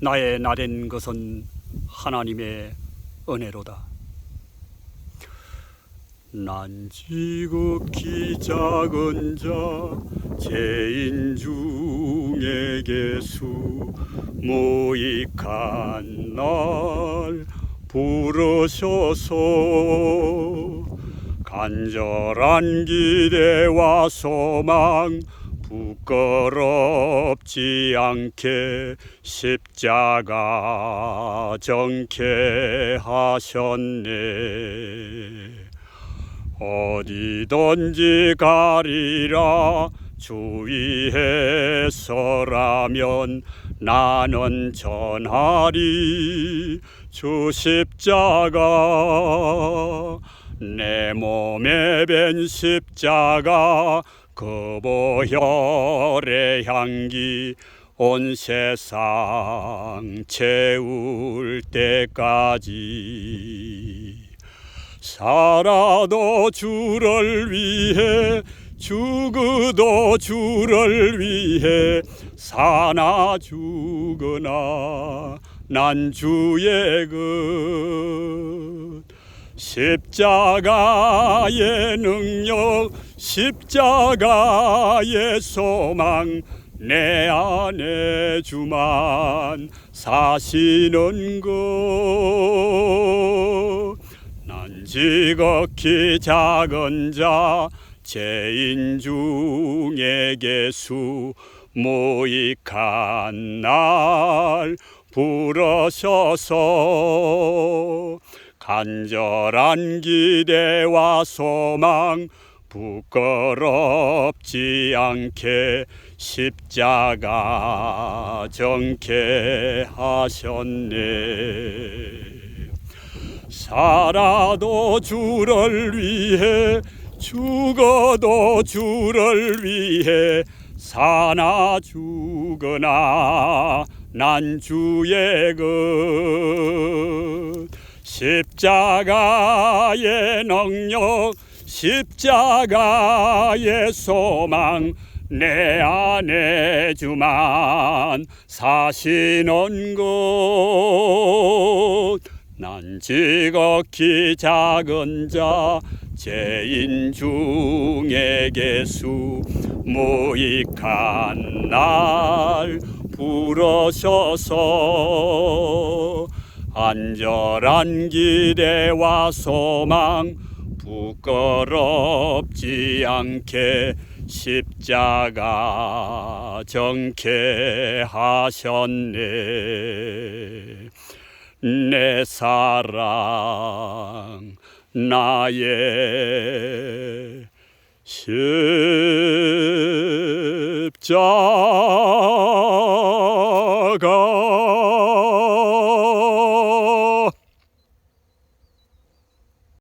나의 나된 것은 하나님의 은혜로다. 난 지극히 작은 자 죄인 중에 개수 모익한 날 부르셔서 간절한 기대와 소망 부끄럽지 않게 십자가 정케 하셨네. 어디든지 가리라 주위에 서라면 나는 전하리 주 십자가. 내 몸에 벤 십자가 그 보혈의 향기 온 세상 채울 때까지. 살아도 주를 위해 죽어도 주를 위해 사나 죽으나 난 주의 것. 십자가의 능력 십자가의 소망 내 안에 주만 사시는 것난 지극히 작은 자 죄인 중에 개수 모익한 날 부르셔서 간절한 기대와 소망 부끄럽지 않게 십자가 정케 하셨네. 살아도 주를 위해 죽어도 주를 위해 사나 죽으나 난 주의 것. 십자가의 능력 십자가의 소망 내 안에 주만 사시는 것난 지극히 작은 자 죄인 중에 개수 모익한 날 부르셔서. 안절한 기대와 소망 부끄럽지 않게 십자가 정케 하셨네. 내 사랑 나의 십자가